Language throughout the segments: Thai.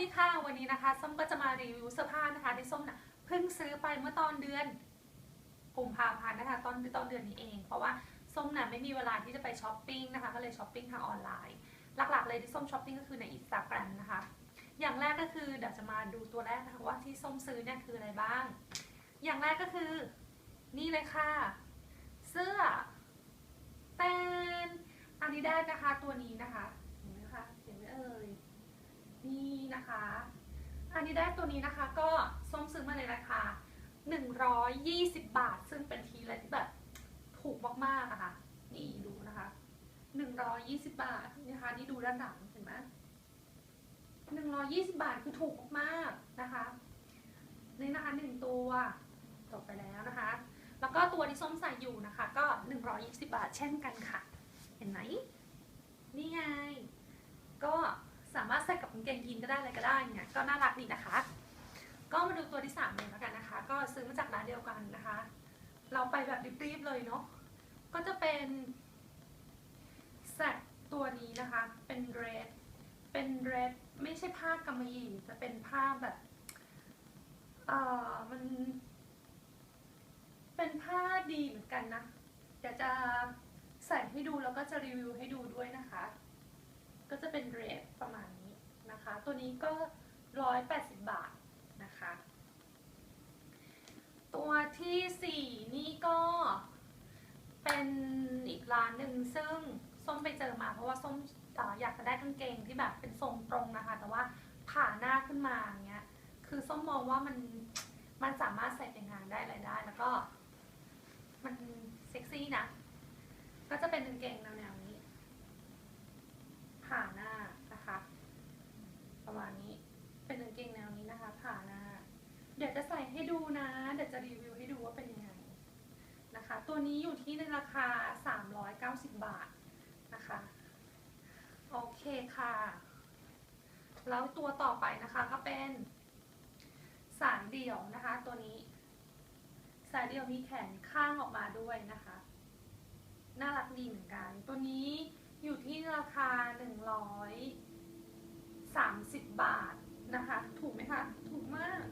ดีค่ะวันนี้นะคะส้มก็จะมารีวิวเสื้อผ้านะคะที่ส้มน่ะเพิ่งซื้อไปเมื่อตอนเดือนกุมภาพันธ์นะคะตอนตอนเดือนนี้เอง เพราะว่าส้มน่ะไม่มีเวลาที่จะไปช้อปปิ้งนะคะก็เลยช้อปปิ้งทางออนไลน์หลักๆเลยที่ส้มช้อปปิ้งก็คือในอินสตาแกรมนะคะอย่างแรกก็คือเดี๋ยวจะมาดูตัวแรกนะคะว่าที่ส้มซื้อเนี่ยคืออะไรบ้าง อย่างแรกก็คือนี่เลยค่ะ เสื้อเป็นอาดิดาสนะคะตัวนี้นะคะเห็นไหมเอ่ย นี่นะคะอันนี้ได้ตัวนี้นะคะก็ส้มซื้อมาในราคา 120 บาท ซึ่งเป็นทีละที่แบบถูกมากๆะค่ะนี่ดูนะคะ 120 บาทนี่นะคะนี่ดูด้านหลังเห็นไหม120 บาทคือถูกมากๆนะคะนี่นะคะหนึ่งตัวจบไปแล้วนะคะ แล้วก็ตัวที่ส้มใส่อยู่นะคะ ก็ 120 บาทเช่นกันค่ะ เห็นไหมนี่ไง ก็ สามารถใส่กับกางเกงยีนก็ได้อะไรก็ได้เนี่ยก็น่ารักดีนะคะ ก็มาดูตัวที่สามเลยแล้วกันนะคะ ก็ซื้อมาจากร้านเดียวกันนะคะ เราไปแบบรีบๆเลยเนาะก็จะเป็นแซกตัวนี้นะคะ เป็นเรดเป็นเรดไม่ใช่ผ้ากำมะหยี่จะเป็นผ้าแบบเอ่อมัน เป็นผ้าดีเหมือนกันนะเดี๋ยวจะใส่ให้ดูแล้วก็จะรีวิวให้ดูด้วยนะคะ ก็จะเป็นเรทประมาณนี้นะคะ ตัวนี้ก็ร้อยแปดสิบบาทนะคะ ตัวที่สี่นี่ก็เป็นอีกร้านหนึ่งซึ่งส้มไปเจอมาเพราะว่าส้มอออยากจะได้กางเกงที่แบบเป็นทรงตรงนะคะ แต่ว่าผ่าหน้าขึ้นมาอย่างเงี้ย คือส้มมองว่ามันมันสามารถใส่ไปงานได้อะไรได้ แล้วก็ มันเซ็กซี่นะ ก็จะเป็นกางเกงแนวๆนี้ ผ่าหน้านะคะ ประมาณนี้เป็นกางเกงแนวนี้นะคะ ผ่าหน้า เดี๋ยวจะใส่ให้ดูนะ เดี๋ยวจะรีวิวให้ดูว่าเป็นยังไงนะคะ ตัวนี้อยู่ที่ในราคา 390 บาทนะคะ โอเคค่ะ แล้วตัวต่อไปนะคะก็เป็นสายเดี่ยวนะคะ ตัวนี้ สายเดี่ยวมีแขนข้างออกมาด้วยนะคะ น่ารักดีเหมือนกัน ตัวนี้อยู่ที่ราคา 130 บาทนะคะ ถูกไหมคะ ถูกมาก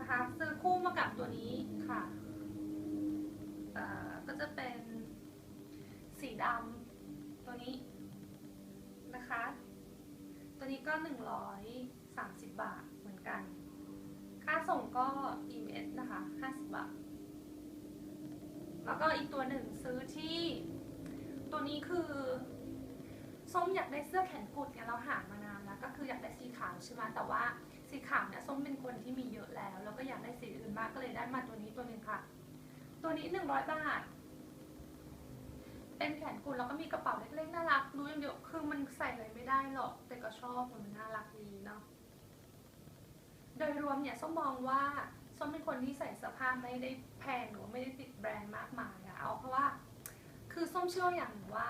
นะคะ ซื้ อคู่มากับตัวนี้ค่ะก็จะเป็นสีดำตัวนี้นะคะ ตัวนี้ก็ 130 บาทเหมือนกัน ค่าส่งก็ EMS นะคะ 50 บาท แล้วก็อีกตัวหนึ่งซื้อที่ ตัวนี้คือส้มอยากได้เสื้อแขนกุดเนี่ยเราหามานานแล้ว ก็คืออยากได้สีขาวใช่ไหมแต่ว่า สีขาวเนี่ยส้มเป็นคนที่มีเยอะแล้ว แล้วก็อยากได้สีอื่นบ้างก็เลยได้มาตัวนี้ตัวหนึ่งค่ะ ตัวนี้หนึ่งร้อยบาท เป็นแขนกุดแล้วก็มีกระเป๋าเล็กๆน่ารักรู้อย่างเดียวคือมันใส่อะไรไม่ได้หรอก แต่ก็ชอบมันน่ารักดีเนาะโดยรวมเนี่ยส้มมองว่าส้มเป็นคนที่ใส่เสื้อผ้าไม่ได้แพงหรือว่าไม่ได้ติดแบรนด์มากมายอะเอาเพราะว่า คือส้มเชื่ออย่างหนึ่งว่า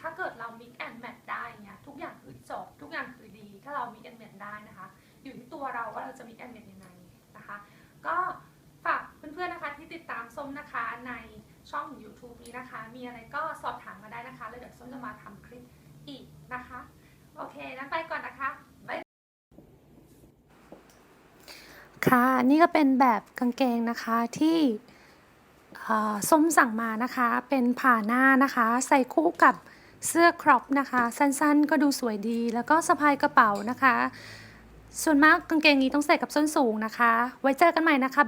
ถ้าเกิดเรา mix and match ได้เนี่ยทุกอย่างคือจบทุกอย่างคือดี ถ้าเรา mix and match ได้นะคะ อยู่ที่ตัวเราว่าเราจะ mix and match ยังไงนะคะ ก็ฝากเพื่อนๆนะคะที่ติดตามส้มนะคะในช่อง YouTube นี้นะคะ มีอะไรก็สอบถามมาได้นะคะ แล้วเดี๋ยวส้มจะมาทำคลิปอีกนะคะ โอเคนั้นไปก่อนนะคะบ๊ายค่ะนี่ก็เป็นแบบกางเกงนะคะที่ส้มสั่งมานะคะ เป็นผ่าหน้านะคะ ใส่คู่กับเสื้อครอปนะคะ สั้นๆ ก็ดูสวยดี แล้วก็สะพายกระเป๋านะคะ ส่วนมากกางเกงนี้ต้องใส่กับส้นสูงนะคะ ไว้เจอกันใหม่นะคะ